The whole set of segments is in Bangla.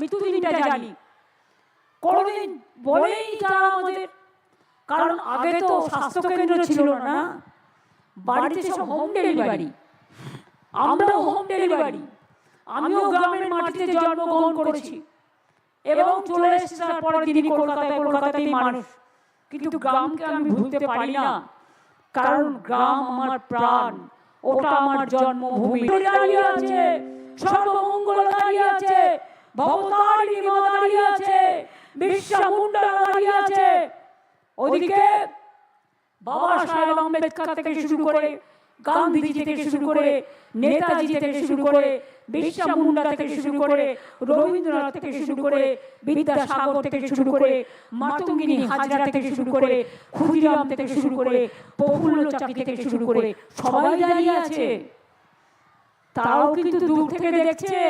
মৃত্যুদিনটা জানি। কোনোদিন বলেই তারা আমাদের। কারণ আগে তো স্বাস্থ্যকেন্দ্র ছিল না বাড়িতে সব হোম ডেলিভারি আমরাও হোম ডেলিভারি আমিও গ্রামের মাটিতে জন্মগ্রহণ করেছি। এবং চলে এসেছি দিনই কলকাতায়। কলকাতাতেই মানুষ। কিন্তু গ্রামকে আমি ভুলতে পারি না। কারণ গ্রাম আমার প্রাণ। ওটা আমার জন্মভূমি। আছে। সর্বমঙ্গল আছে। ভবতারিণী মা দাঁড়িয়ে আছে বিশ্বা মুন্ডা দাঁড়িয়ে আছে। ওদিকে বাবা সাহেব আম্বেদকর থেকে শুরু করে, গান্ধীজি থেকে শুরু করে, নেতাজি থেকে শুরু করে বিশ্বা মুন্ডা থেকে শুরু করে, রবীন্দ্রনাথ থেকে শুরু করে, বিদ্যাসাগর থেকে শুরু করে, মাতঙ্গিনী হাজরা থেকে শুরু করে, ক্ষুদিরাম থেকে শুরু করে প্রফুল্ল চাকি থেকে শুরু করে, সবাই দাঁড়িয়ে আছে। তারাও কিন্তু দূর থেকে দেখছে।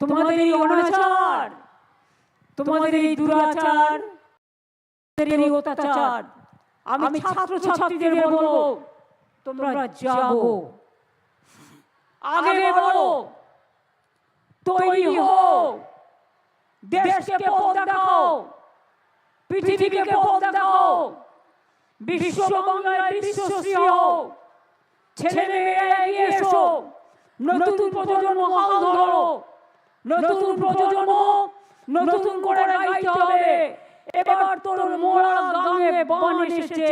তোমাদের এই অনাচার তোমাদের এই দুরাচার এই অত্যাচার আমি ছাত্র ছাত্রীদের বলব তোমরা জাগো আগে বলো তৈরি হও। দেশকে পথ দেখাও। পৃথিবীকে পথ দেখাও। বিশ্ব বাংলায় বিশ্বশ্রী হও। ছেলে মেয়েরা এগিয়ে এসো। নতুন প্রজন্ম হাল ধরো। নতুন প্রজন্ম নতুন করে গাইতে হবে। এবার তোর মোড়া গাঙে বান এসেছে।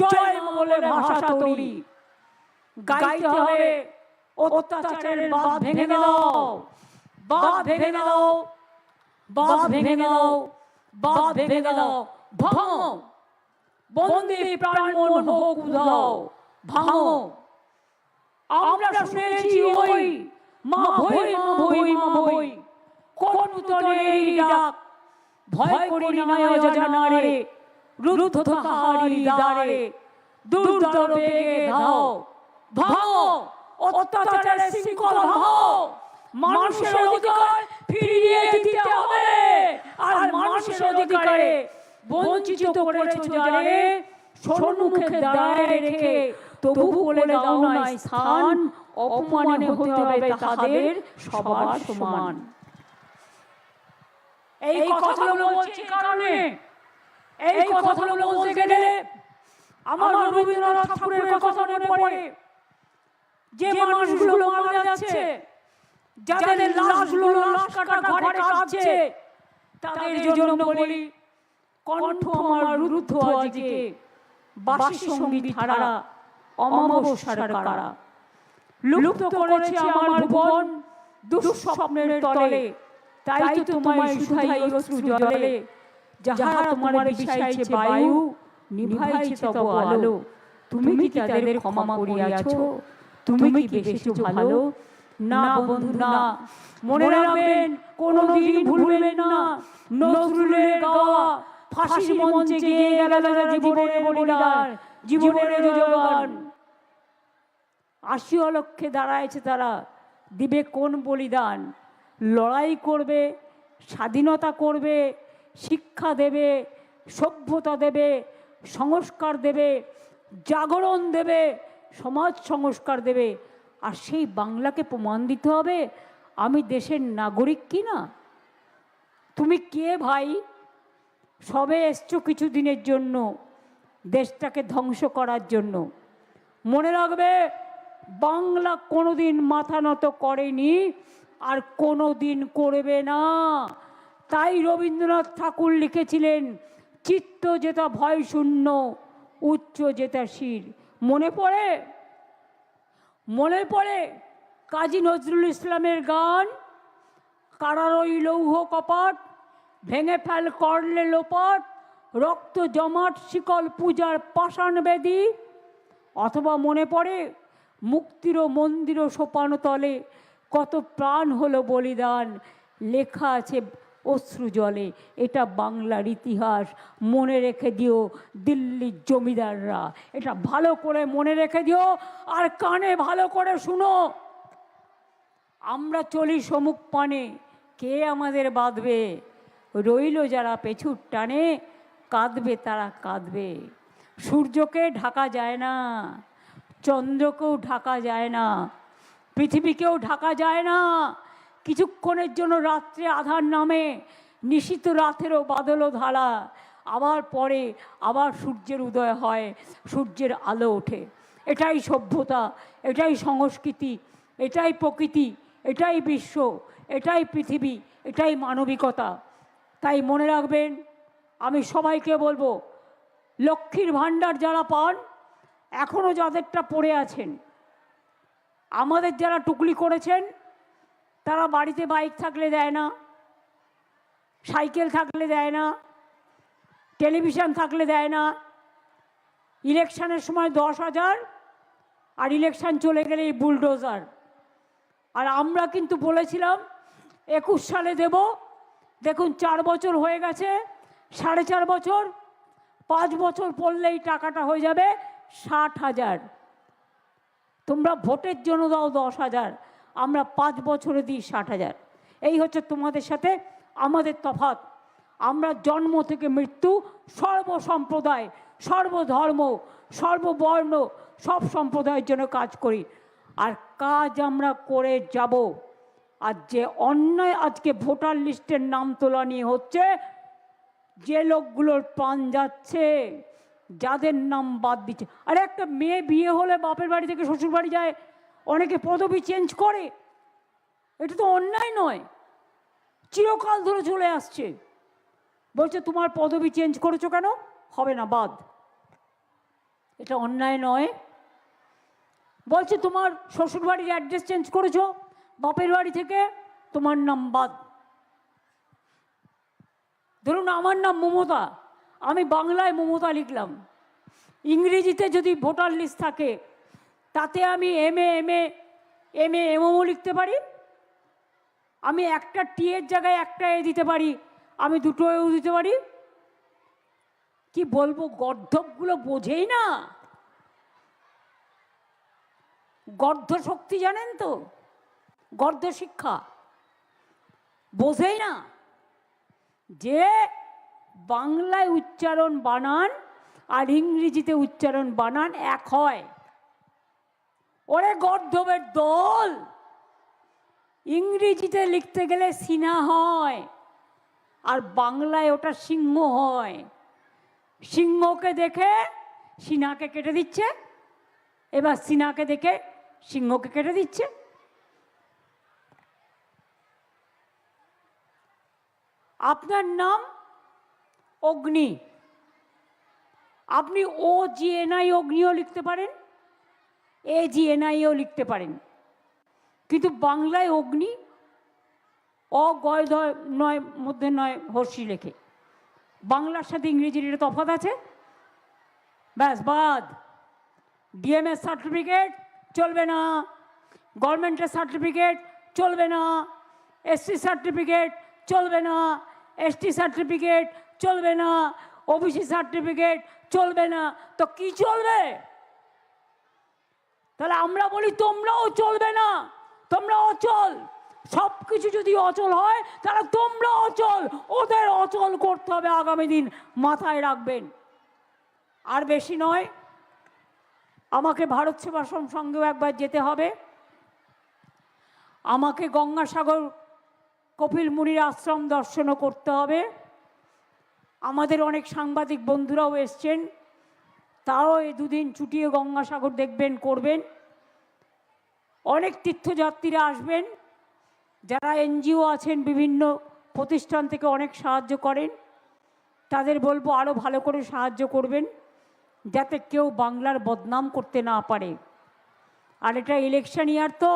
জয় বলে ভাষা তৈরি। গাইতে হবে। অত্যাচারের বাদ ভেঙে দাও বাদ ভেঙে দাও বাদ ভেঙে দাও বাদ ভেঙে দাও ভাঙো। বন্দি প্রাণ মন হোক উধাও। ভাঙো। আমরা শুনেছি ওই মা ভই মা ভই মা ভই কোন উত্তরে এই ডাক ভয় করি না অজানারে রুদ্ধ তাহারি দ্বারে। দুর্দর বেগে ধাও। ভাঙো। অত্যাচারের শৃঙ্খল ভাঙো। মানুষের অধিকার ফিরিয়ে দিতে হবে। আর মানুষের অধিকারে বঞ্চিত করেছ যারে। সম্মুখে দাঁড়ায় রেখে তবু বলে দাও না স্থান। অপমানে হতে হবে তাদের সবার সমান। এই কথাগুলো বলছি কারণে? এই কথাগুলো বলতে গেলে আমার রবীন্দ্রনাথ ঠাকুরের কথা মনে পড়ে। যে মানুষগুলো মারা যাচ্ছে যাদের লাশগুলো লাশ কাটা ঘরে কাঁদছে তাদের জন্য বলি কণ্ঠ আমার রুদ্ধ আজকে। বাসি সংগীত হারা অমাবস্যার কারা? লুপ্ত করেছে আমার ভুবন দুঃস্বপ্নের তলে। তাই তো তোমায় শুধাই অশ্রু জলে যাহারা তোমার বিষাইছে বায়ু, নিভাইছে তব আলো। তুমি কি তাদের ক্ষমা করিয়াছো? তুমি কি বেশেছো ভালো? না বন্ধু, না। মনে রাখবেন, কোনোদিন ভুলবেন না। নজরুলের গাওয়া ফাঁসির মঞ্চে গিয়ে গেল জীবনের বলিদান, জীবনের যোগান আশি অলক্ষে দাঁড়ায়ছে তারা। দিবে কোন বলিদান? লড়াই করবে, স্বাধীনতা করবে, শিক্ষা দেবে, সভ্যতা দেবে, সংস্কার দেবে, জাগরণ দেবে, সমাজ সংস্কার দেবে। আর সেই বাংলাকে প্রমাণ দিতে হবে, আমি দেশের নাগরিক কি না? তুমি কে ভাই? সবে এসছো কিছু দিনের জন্য, দেশটাকে ধ্বংস করার জন্য। মনে রাখবে বাংলা কোনোদিন মাথা নত করেনি আর কোনো দিন করবে না। তাই রবীন্দ্রনাথ ঠাকুর লিখেছিলেন, চিত্ত যেটা ভয় শূন্য, উচ্চ যেটা শির। মনে পড়ে? মনে পড়ে? কাজী নজরুল ইসলামের গান, কারারই লৌহ কপাট, ভেঙে ফেল করলে লোপাট, রক্ত জমাট শিকল পূজার পাষাণ বেদী। অথবা মনে পড়ে? মুক্তির মন্দির সোপান তলে, কত প্রাণ হলো বলিদান, লেখা আছে অশ্রু জলে, এটা বাংলার ইতিহাস, মনে রেখে দিও দিল্লির জমিদাররা। এটা ভালো করে মনে রেখে দিও আর কানে ভালো করে শুনো। আমরা চলি সমুখ পানে, কে আমাদের বাঁধবে? রইল যারা পেছুর টানে, কাঁদবে তারা কাঁদবে। সূর্যকে ঢাকা যায় না। চন্দ্রকেও ঢাকা যায় না, পৃথিবীকেও ঢাকা যায় না। কিছুক্ষণের জন্য রাত্রে আধার নামে নিশিত রাতেরও বাদলও ধারা আবার পরে আবার সূর্যের উদয় হয়, সূর্যের আলো ওঠে। এটাই সভ্যতা, এটাই সংস্কৃতি, এটাই প্রকৃতি, এটাই বিশ্ব, এটাই পৃথিবী, এটাই মানবিকতা। তাই মনে রাখবেন, আমি সবাইকে বলব, লক্ষ্মীর ভাণ্ডার যারা পান এখনও যাদেরটা পড়ে আছেন, আমাদের যারা টুকলি করেছেন, তারা বাড়িতে বাইক থাকলে দেয় না, সাইকেল থাকলে দেয় না, টেলিভিশন থাকলে দেয় না, ইলেকশনের সময় দশ হাজার আর ইলেকশন চলে গেলে এই বুলডোজার। আর আমরা কিন্তু বলেছিলাম, একুশ সালে দেব, দেখুন চার বছর হয়ে গেছে, সাড়ে চার বছর, পাঁচ বছর পড়লেই টাকাটা হয়ে যাবে ষাট হাজার। তোমরা ভোটের জন্য দাও দশ হাজার, আমরা পাঁচ বছরে দিই ষাট হাজার। এই হচ্ছে তোমাদের সাথে আমাদের তফাৎ। আমরা জন্ম থেকে মৃত্যু, সর্বসম্প্রদায়, সর্বধর্ম, সর্ববর্ণ, সব সম্প্রদায়ের জন্য কাজ করি। আর কাজ আমরা করে যাব। আর যে অন্যায় আজকে ভোটার লিস্টের নাম তোলা নিয়ে হচ্ছে, যে লোকগুলোর প্রাণ যাচ্ছে। যাদের নাম বাদ দিচ্ছে। আরে একটা মেয়ে বিয়ে হলে বাপের বাড়ি থেকে শ্বশুর বাড়ি যায়, অনেকে পদবি চেঞ্জ করে। এটা তো অন্যায় নয়। চিরকাল ধরে চলে আসছে। বলছে, তোমার পদবি চেঞ্জ করেছ কেন? হবে না, বাদ। এটা অন্যায় নয়। বলছে, তোমার শ্বশুর বাড়ির অ্যাড্রেস চেঞ্জ করেছ, বাপের বাড়ি থেকে তোমার নাম বাদ। ধরুন, আমার নাম মমতা। আমি বাংলায় মমতা লিখলাম। ইংরেজিতে যদি ভোটার লিস্ট থাকে, তাতে আমি M A M A M A এমও লিখতে পারি। আমি একটা টি এর জায়গায় একটা এ দিতে পারি, আমি দুটো এও দিতে পারি। কি বলব, গর্ধবগুলো বোঝেই না। গর্ধ শক্তি জানেন তো? গর্ধ শিক্ষা। বোঝেই না। যে বাংলায় উচ্চারণ বানান আর ইংরেজিতে উচ্চারণ বানান এক হয়। ওরে গর্ধবের দল। ইংরেজিতে লিখতে গেলে সিনা হয় আর বাংলায় ওটা সিংহ হয়। সিংহকে দেখে সিনাকে কেটে দিচ্ছে। এবার সিনাকে দেখে সিংহকে কেটে দিচ্ছে। আপনার নাম? অগ্নি। আপনি ও জি এনআই অগ্নিও লিখতে পারেন এ জি এনআইও লিখতে পারেন। কিন্তু বাংলায় অগ্নি অগয় নয়, মধ্যে নয় হর্ষি লেখে। বাংলার সাথে ইংরেজির এটা তফাৎ আছে? ব্যাস, বাদ। ডিএমএস সার্টিফিকেট চলবে না। গভর্নমেন্টের সার্টিফিকেট চলবে না। এসসি সার্টিফিকেট চলবে না। এসটি সার্টিফিকেট চলবে না, ওবিসি সার্টিফিকেট চলবে না, তো কি চলবে? তাহলে আমরা বলি, তোমরাও চলবে না, তোমরা অচল। সব কিছু যদি অচল হয়, তাহলে তোমরা অচল, ওদের অচল করতে হবে আগামী দিন, মাথায় রাখবেন। আর বেশি নয়, আমাকে ভারত সেবাশ্রম সঙ্গেও একবার যেতে হবে। আমাকে গঙ্গাসাগর কপিল মুনির আশ্রম দর্শনও করতে হবে। আমাদের অনেক সাংবাদিক বন্ধুরাও এসছেন। তাও এই দুদিন ছুটিয়ে গঙ্গাসাগর দেখবেন, করবেন। অনেক তীর্থযাত্রীরা আসবেন। যারা এনজিও আছেন, বিভিন্ন প্রতিষ্ঠান থেকে অনেক সাহায্য করেন। তাদের বলব আরও ভালো করে সাহায্য করবেন, যাতে কেউ বাংলার বদনাম করতে না পারে। আর এটা ইলেকশন ইয়ার তো।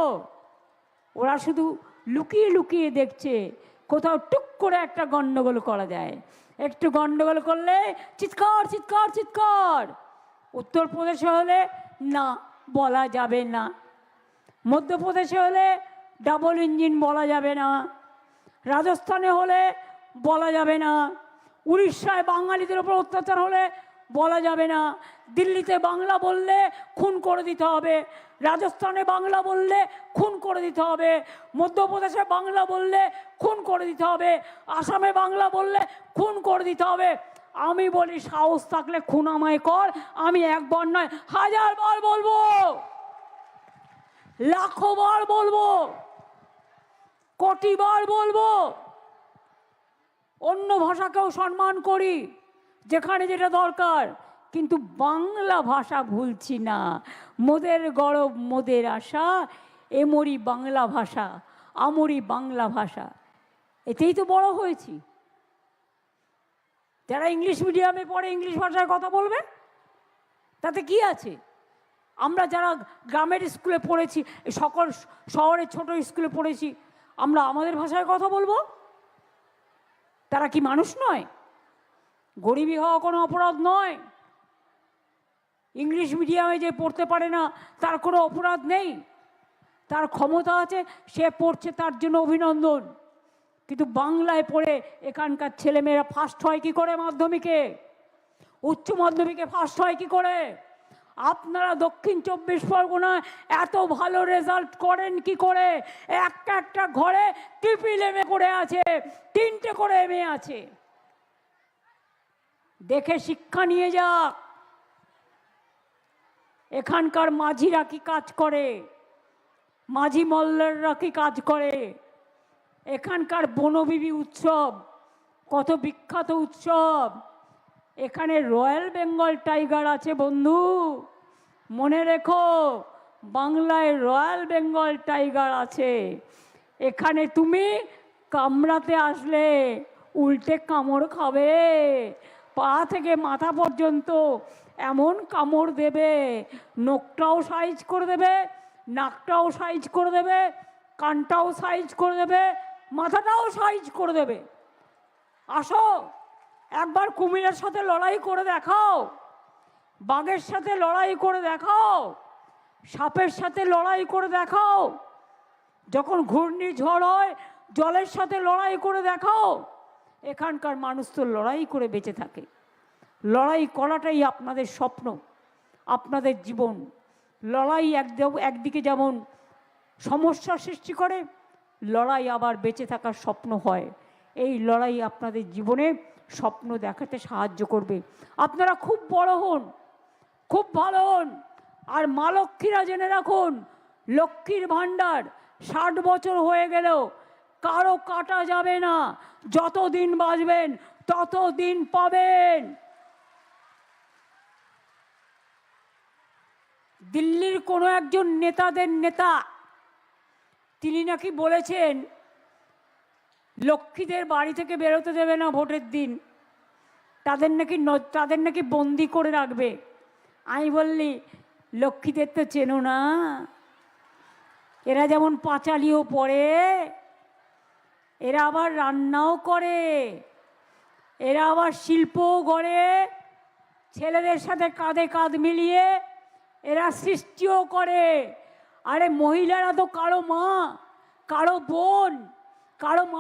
ওরা শুধু লুকিয়ে লুকিয়ে দেখছে, কোথাও টুক করে একটা গণ্ডগোল করা যায়। একটু গন্ডগোল করলে, চিৎকার চিৎকার চিৎকার। উত্তরপ্রদেশে হলে, না, বলা যাবে না। মধ্যপ্রদেশে হলে, ডাবল ইঞ্জিন বলা যাবে না। রাজস্থানে হলে, বলা যাবে না। উড়িষ্যায় বাঙালিদের ওপর অত্যাচার হলে বলা যাবে না। দিল্লিতে বাংলা বললে খুন করে দিতে হবে। রাজস্থানে বাংলা বললে খুন করে দিতে হবে। মধ্যপ্রদেশে বাংলা বললে খুন করে দিতে হবে। আসামে বাংলা বললে খুন করে দিতে হবে। আমি বলি, সাহস থাকলে খুন আমায় কর। আমি একবার নয়, হাজার বার বলব। লাখো বার বলব। কোটি বার বলব। অন্য ভাষাকেও সম্মান করি। যেখানে যেটা দরকার। কিন্তু বাংলা ভাষা ভুলছি না। মোদের গরব, মোদের আশা, এমরি বাংলা ভাষা, আমরি বাংলা ভাষা। এতেই তো বড় হয়েছি। যারা ইংলিশ মিডিয়ামে পড়ে ইংলিশ ভাষায় কথা বলবে, তাতে কি আছে? আমরা যারা গ্রামের স্কুলে পড়েছি, সকল শহরের ছোট স্কুলে পড়েছি, আমরা আমাদের ভাষায় কথা বলব? তারা কি মানুষ নয়? গরিবী হওয়া কোনো অপরাধ নয়। ইংলিশ মিডিয়ামে যে পড়তে পারে না, তার কোনো অপরাধ নেই। তার ক্ষমতা আছে, সে পড়ছে তার জন্য অভিনন্দন। কিন্তু বাংলায় পড়ে এখানকার ছেলেমেয়েরা ফার্স্ট হয় কি করে মাধ্যমিকে? উচ্চ মাধ্যমিকে ফার্স্ট হয় কি করে? আপনারা দক্ষিণ চব্বিশ পরগনায় এত ভালো রেজাল্ট করেন কি করে? একটা একটা ঘরে ট্রিপিল এমএ করে আছে, তিনটে করে এমএ আছে। দেখে শিক্ষা নিয়ে যাক। এখানকার মাঝিরা কি কাজ করে? মাঝি মল্লাররা কি কাজ করে? এখানকার বনবিবি উৎসব, কত বিখ্যাত উৎসব। এখানে রয়্যাল বেঙ্গল টাইগার আছে বন্ধু। মনে রেখো, বাংলায় রয়্যাল বেঙ্গল টাইগার আছে। এখানে তুমি কামড়াতে আসলে, উল্টে কামড় খাবে। পা থেকে মাথা পর্যন্ত এমন কামড় দেবে, নখটাও সাইজ করে দেবে, নাকটাও সাইজ করে দেবে, কানটাও সাইজ করে দেবে, মাথাটাও সাইজ করে দেবে। আসো, একবার কুমিরের সাথে লড়াই করে দেখাও, বাঘের সাথে লড়াই করে দেখাও, সাপের সাথে লড়াই করে দেখাও, যখন ঘূর্ণিঝড় হয়, জলের সাথে লড়াই করে দেখাও। এখানকার মানুষ তো লড়াই করে বেঁচে থাকে। লড়াই করাটাই আপনাদের স্বপ্ন, আপনাদের জীবন। লড়াই এক একদিকে যেমন সমস্যা সৃষ্টি করে, লড়াই আবার বেঁচে থাকার স্বপ্ন হয়। এই লড়াই আপনাদের জীবনে স্বপ্ন দেখাতে সাহায্য করবে। আপনারা খুব বড় হন, খুব ভালো হন। আর মা লক্ষ্মীরা জেনে রাখুন, লক্ষ্মীর ভাণ্ডার ষাট বছর হয়ে গেলেও কারও কাটা যাবে না। যত যতদিন বাঁচবেন, ততদিন পাবেন। দিল্লির কোনো একজন নেতাদের নেতা, তিনি নাকি বলেছেন, লক্ষ্মীদের বাড়ি থেকে বেরোতে দেবে না ভোটের দিন। তাদের নাকি তাদের নাকি বন্দি করে রাখবে। আমি বললি, লক্ষ্মীদের তো চেনো না। এরা যেমন পাঁচালিও পড়ে এরা আবার রান্নাও করে। এরা আবার শিল্পও গড়ে। ছেলেদের সাথে কাঁধে কাঁধ মিলিয়ে এরা সৃষ্টিও করে। আরে মহিলারা তো কারও মা, কারও বোন, কারও মা